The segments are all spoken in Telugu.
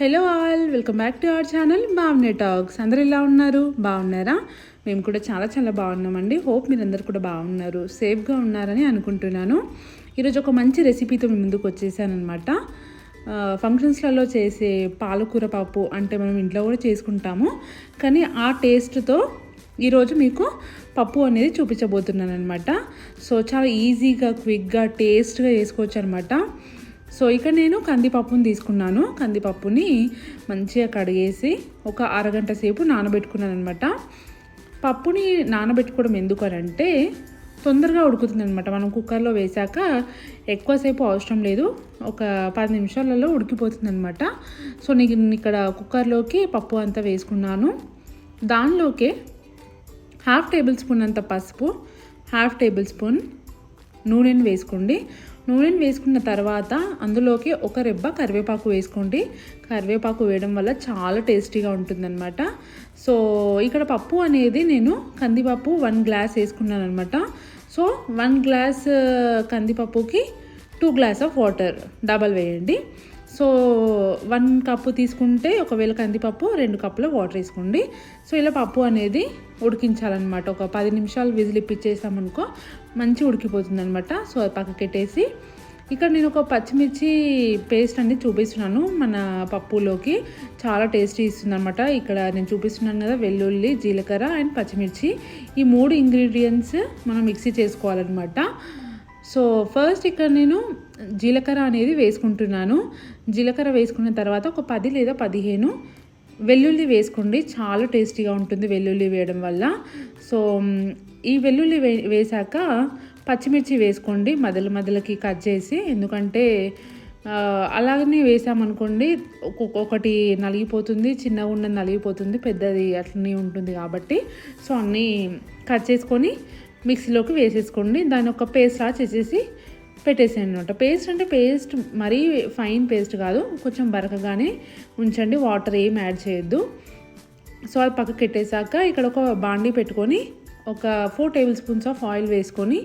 Hello all welcome back to our channel బాగున్నాయి టాక్స్. అందరు ఎలా ఉన్నారు? బాగున్నారా? మేము కూడా చాలా చాలా బాగున్నామండి. హోప్ మీరందరూ కూడా బాగున్నారు సేఫ్గా ఉన్నారని అనుకుంటున్నాను. ఈరోజు ఒక మంచి రెసిపీతో మీ ముందుకు వచ్చేసాను అనమాట ఫంక్షన్స్లలో చేసే పాలకూర పప్పు అంటే మనం ఇంట్లో కూడా చేసుకుంటాము. కానీ ఆ టేస్ట్తో ఈరోజు మీకు పప్పు అనేది చూపించబోతున్నాను అనమాట సో చాలా ఈజీగా క్విక్గా టేస్ట్గా చేసుకోవచ్చు అనమాట సో ఇక్కడ నేను కందిపప్పుని తీసుకున్నాను. కందిపప్పుని మంచిగా కడిగేసి ఒక అరగంట సేపు నానబెట్టుకున్నాను అనమాట పప్పుని నానబెట్టుకోవడం ఎందుకు అని అంటే తొందరగా ఉడుకుతుంది అనమాట మనం కుక్కర్లో వేసాక ఎక్కువసేపు అవసరం లేదు. ఒక పది నిమిషాలలో ఉడికిపోతుంది అనమాట సో నేను ఇక్కడ కుక్కర్లోకి పప్పు అంతా వేసుకున్నాను. దానిలోకి హాఫ్ టేబుల్ స్పూన్ అంత పసుపు హాఫ్ టేబుల్ స్పూన్ నూనెని వేసుకోండి. నూనెను వేసుకున్న తర్వాత అందులోకి ఒక రెబ్బ కరివేపాకు వేసుకోండి. కరివేపాకు వేయడం వల్ల చాలా టేస్టీగా ఉంటుందన్నమాట. సో ఇక్కడ పప్పు అనేది నేను కందిపప్పు వన్ గ్లాస్ వేసుకున్నాను అనమాట so one glass కందిపప్పుకి two glass of water double వేయండి. సో వన్ కప్పు తీసుకుంటే ఒకవేళ కందిపప్పు రెండు కప్పుల వాటర్ వేసుకోండి. సో ఇలా పప్పు అనేది ఉడికించాలన్నమాట. ఒక పది నిమిషాలు విజిల్ ఇప్పించేసామనుకో మంచి ఉడికిపోతుంది అనమాట సో అది పక్కకెట్టేసి ఇక్కడ నేను ఒక పచ్చిమిర్చి పేస్ట్ అనేది చూపిస్తున్నాను. మన పప్పులోకి చాలా టేస్టీ ఇస్తుంది అనమాట ఇక్కడ నేను చూపిస్తున్నాను కదా వెల్లుల్లి జీలకర్ర అండ్ పచ్చిమిర్చి. ఈ మూడు ఇంగ్రీడియంట్స్ మనం మిక్సీ చేసుకోవాలన్నమాట. సో ఫస్ట్ ఇక్కడ నేను జీలకర్ర అనేది వేసుకుంటున్నాను. జీలకర్ర వేసుకున్న తర్వాత ఒక పది లేదా పదిహేను వెల్లుల్లి వేసుకోండి. చాలా టేస్టీగా ఉంటుంది వెల్లుల్లి వేయడం వల్ల. సో ఈ వెల్లుల్లి వే వేసాక పచ్చిమిర్చి వేసుకోండి. మొదలు మొదలకి కట్ చేసి ఎందుకంటే అలాగనే వేసామనుకోండి ఒకటి నలిగిపోతుంది చిన్నగా ఉన్నది నలిగిపోతుంది పెద్దది అట్లనే ఉంటుంది కాబట్టి. సో అన్నీ కట్ చేసుకొని మిక్సీలోకి వేసేసుకోండి. దాని ఒక పేస్ట్ లా చేసేసి పెట్టేసేయండి అనమాట పేస్ట్ అంటే పేస్ట్ మరీ ఫైన్ పేస్ట్ కాదు కొంచెం బరకగానే ఉంచండి వాటర్ ఏం యాడ్ చేయొద్దు. సో అది పక్కకి పెట్టేశాక ఇక్కడ ఒక బాండీ పెట్టుకొని ఒక four tablespoons of oil వేసుకొని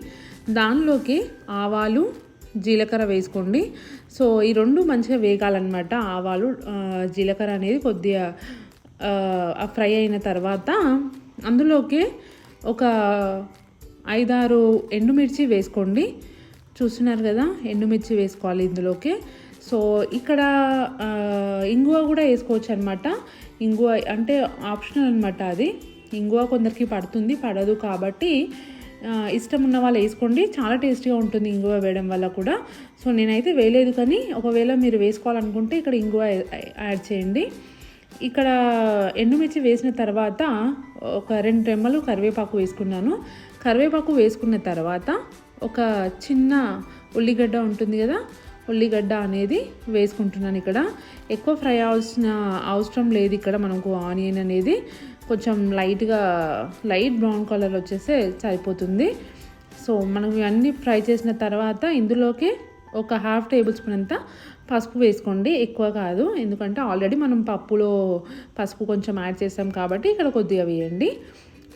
దానిలోకి ఆవాలు జీలకర్ర వేసుకోండి. సో ఈ రెండు మంచిగా వేగాలన్నమాట. ఆవాలు జీలకర్ర అనేది కొద్దిగా ఫ్రై అయిన తర్వాత అందులోకి ఒక ఐదారు ఎండుమిర్చి వేసుకోండి. చూస్తున్నారు కదా ఎండుమిర్చి వేసుకోవాలి ఇందులోకి. సో ఇక్కడ ఇంగువ కూడా వేసుకోవచ్చు అనమాట ఇంగువ అంటే ఆప్షనల్ అనమాట అది. ఇంగువ కొందరికి పడుతుంది పడదు కాబట్టి ఇష్టం ఉన్న వాళ్ళు వేసుకోండి. చాలా టేస్టీగా ఉంటుంది ఇంగువ వేయడం వల్ల కూడా. సో నేనైతే వేయలేదు కానీ ఒకవేళ మీరు వేసుకోవాలనుకుంటే ఇక్కడ ఇంగువ యాడ్ చేయండి. ఇక్కడ ఎండుమిర్చి వేసిన తర్వాత ఒక రెండు రెమ్మలు కరివేపాకు వేసుకున్నాను. కరివేపాకు వేసుకున్న తర్వాత ఒక చిన్న ఉల్లిగడ్డ ఉంటుంది కదా ఉల్లిగడ్డ అనేది వేసుకుంటున్నాను ఇక్కడ. ఎక్కువ ఫ్రై అవ్వాల్సిన అవసరం లేదు ఇక్కడ మనకు ఆనియన్ అనేది. కొంచెం లైట్గా లైట్ బ్రౌన్ కలర్ వచ్చేస్తే సరిపోతుంది. సో మనం ఇవన్నీ ఫ్రై చేసిన తర్వాత ఇందులోకి ఒక హాఫ్ టేబుల్ స్పూన్ అంతా పసుపు వేసుకోండి. ఎక్కువ కాదు ఎందుకంటే ఆల్రెడీ మనం పప్పులో పసుపు కొంచెం యాడ్ చేస్తాం కాబట్టి ఇక్కడ కొద్దిగా వేయండి.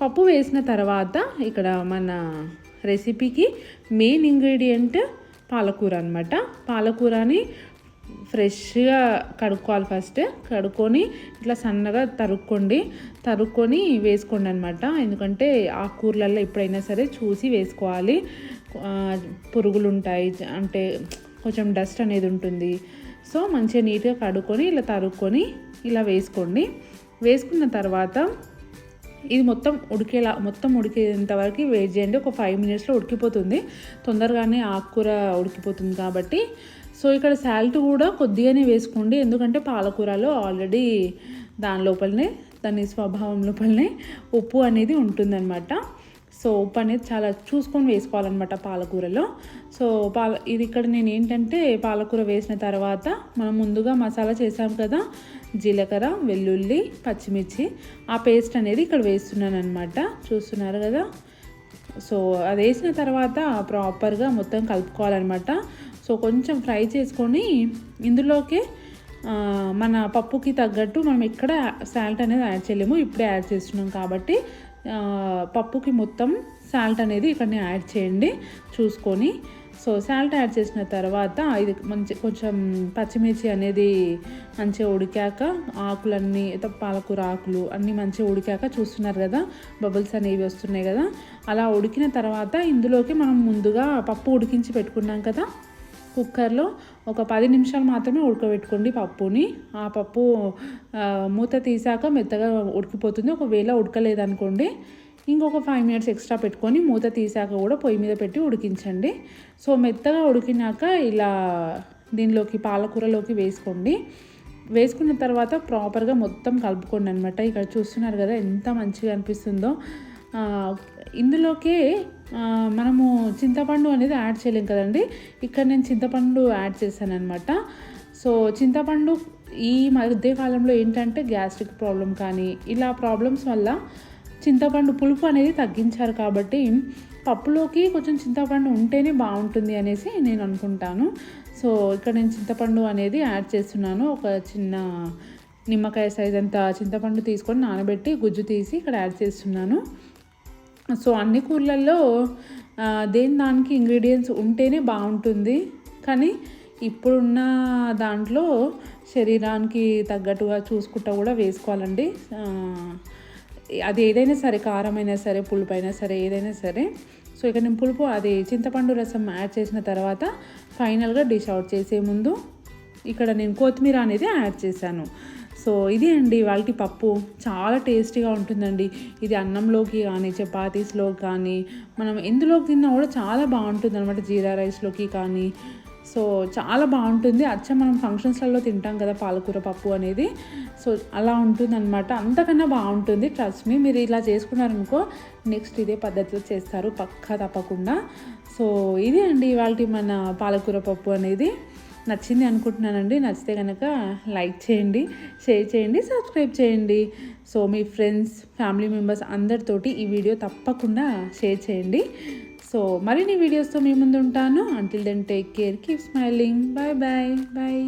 పప్పు వేసిన తర్వాత ఇక్కడ మన రెసిపీకి మెయిన్ ఇంగ్రీడియంట్ పాలకూర అనమాట పాలకూరని ఫ్రెష్గా కడుక్కోవాలి ఫస్ట్. కడుక్కొని ఇట్లా సన్నగా తరుక్కోండి. తరుక్కొని వేసుకోండి అనమాట ఎందుకంటే ఆ కూరలలో ఎప్పుడైనా సరే చూసి వేసుకోవాలి. పురుగులు ఉంటాయి అంటే కొంచెం డస్ట్ అనేది ఉంటుంది. సో మంచిగా నీట్గా కడుక్కొని ఇలా తరుక్కొని ఇలా వేసుకోండి. వేసుకున్న తర్వాత ఇది మొత్తం ఉడికేలా మొత్తం ఉడికేంత వరకు వెయిట్ చేయండి. ఒక ఫైవ్ మినిట్స్లో ఉడికిపోతుంది. తొందరగానే ఆకుకూర ఉడికిపోతుంది కాబట్టి. సో ఇక్కడ సాల్ట్ కూడా కొద్దిగానే వేసుకోండి. ఎందుకంటే పాలకూరలో ఆల్రెడీ దాని లోపలనే దాని స్వభావం లోపలనే ఉప్పు అనేది ఉంటుందన్నమాట. సో ఉప్పు అనేది చాలా చూసుకొని వేసుకోవాలన్నమాట పాలకూరలో. సో పాల ఇది ఇక్కడ నేను ఏంటంటే పాలకూర వేసిన తర్వాత మనం ముందుగా మసాలా చేసాం కదా జీలకర్ర వెల్లుల్లి పచ్చిమిర్చి. ఆ పేస్ట్ అనేది ఇక్కడ వేస్తున్నాను అనమాట చూస్తున్నారు కదా? సో అది వేసిన తర్వాత ప్రాపర్గా మొత్తం కలుపుకోవాలన్నమాట. సో కొంచెం ఫ్రై చేసుకొని ఇందులోకే మన పప్పుకి తగ్గట్టు మనం ఇక్కడ సాల్ట్ అనేది యాడ్ చేయలేము. ఇప్పుడే యాడ్ చేస్తున్నాం కాబట్టి పప్పుకి మొత్తం సాల్ట్ అనేది ఇక్కడ యాడ్ చేయండి. చూసుకొని సో సాల్ట్ యాడ్ చేసిన తర్వాత ఇది మంచి కొంచెం పచ్చిమిర్చి అనేది మంచిగా ఉడికాక ఆకులన్నీ పాలకూర ఆకులు అన్నీ మంచిగా ఉడికాక చూస్తున్నారు కదా బబుల్స్ అనేవి వస్తున్నాయి కదా అలా ఉడికిన తర్వాత ఇందులోకి మనం ముందుగా పప్పు ఉడికించి పెట్టుకున్నాం కదా కుక్కర్లో ఒక పది నిమిషాలు మాత్రమే ఉడకబెట్టుకోండి పప్పుని. ఆ పప్పు మూత తీసాక మెత్తగా ఉడికిపోతుంది. ఒకవేళ ఉడకలేదనుకోండి ఇంకొక ఫైవ్ మినిట్స్ ఎక్స్ట్రా పెట్టుకొని మూత తీసాక కూడా పొయ్యి మీద పెట్టి ఉడికించండి. సో మెత్తగా ఉడికినాక ఇలా దీనిలోకి పాలకూరలోకి వేసుకోండి. వేసుకున్న తర్వాత ప్రాపర్గా మొత్తం కలుపుకోండి అనమాట ఇక్కడ చూస్తున్నారు కదా ఎంత మంచిగా అనిపిస్తుందో. ఇందులోకే మనము చింతపండు అనేది యాడ్ చేయలేం కదండి. ఇక్కడ నేను చింతపండు యాడ్ చేశాను అనమాట సో చింతపండు ఈ మధ్యకాలంలో ఏంటంటే గ్యాస్ట్రిక్ ప్రాబ్లం కానీ ఇలా ప్రాబ్లమ్స్ వల్ల చింతపండు పులుపు అనేది తగ్గించారు కాబట్టి పప్పులోకి కొంచెం చింతపండు ఉంటేనే బాగుంటుంది అనేసి నేను అనుకుంటాను. సో ఇక్కడ నేను చింతపండు అనేది యాడ్ చేస్తున్నాను. ఒక చిన్న నిమ్మకాయ సైజ్ అంత చింతపండు తీసుకొని నానబెట్టి గుజ్జు తీసి ఇక్కడ యాడ్ చేస్తున్నాను. సో అన్ని కూరలలో దేని దానికి ఇంగ్రీడియంట్స్ ఉంటేనే బాగుంటుంది. కానీ ఇప్పుడున్న దాంట్లో శరీరానికి తగ్గట్టుగా చూసుకుంటా కూడా వేసుకోవాలండి. అది ఏదైనా సరే కారమైనా సరే పులుపు అయినా సరే ఏదైనా సరే. సో ఇక్కడ నేను పులుపు అది చింతపండు రసం యాడ్ చేసిన తర్వాత ఫైనల్గా డిష్ అవుట్ చేసే ముందు ఇక్కడ నేను కొత్తిమీర అనేది యాడ్ చేశాను. సో ఇది అండి వాళ్ళకి పప్పు. చాలా టేస్టీగా ఉంటుందండి. ఇది అన్నంలోకి కానీ చపాతీస్లో కానీ మనం ఎందులోకి తిన్నా కూడా చాలా బాగుంటుంది అనమాట జీరా రైస్లోకి కానీ సో చాలా బాగుంటుంది. అచ్చ మనం ఫంక్షన్స్లలో తింటాం కదా పాలకూర పప్పు అనేది. సో అలా ఉంటుంది అనమాట అంతకన్నా బాగుంటుంది. ట్రస్ట్ మీ మీరు ఇలా చేసుకున్నారనుకో నెక్స్ట్ ఇదే పద్ధతిలో చేస్తారు. పక్కా తప్పకుండా. సో ఇది అండి ఇవాళ మన పాలకూర పప్పు అనేది. నచ్చింది అనుకుంటున్నానండి. నచ్చితే కనుక లైక్ చేయండి షేర్ చేయండి సబ్స్క్రైబ్ చేయండి. సో మీ ఫ్రెండ్స్ ఫ్యామిలీ మెంబర్స్ అందరితోటి ఈ వీడియో తప్పకుండా షేర్ చేయండి. సో మరిన్ని వీడియోస్తో మీ ముందు ఉంటాను until then take care keep smiling bye bye bye